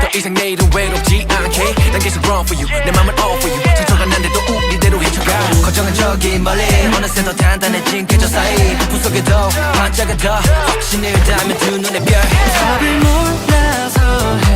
더 이상 내일은 외롭지 않게. 난 계속 run for you. 내 맘은 all for you. 상처가 난데도 우리대로 헤쳐가. 걱정은 저기 멀리. 어느새 더 단단해진 그저 사이. 부푼 속에도 반짝은 더 확신을 담은 두 눈의 별. 답을 몰라서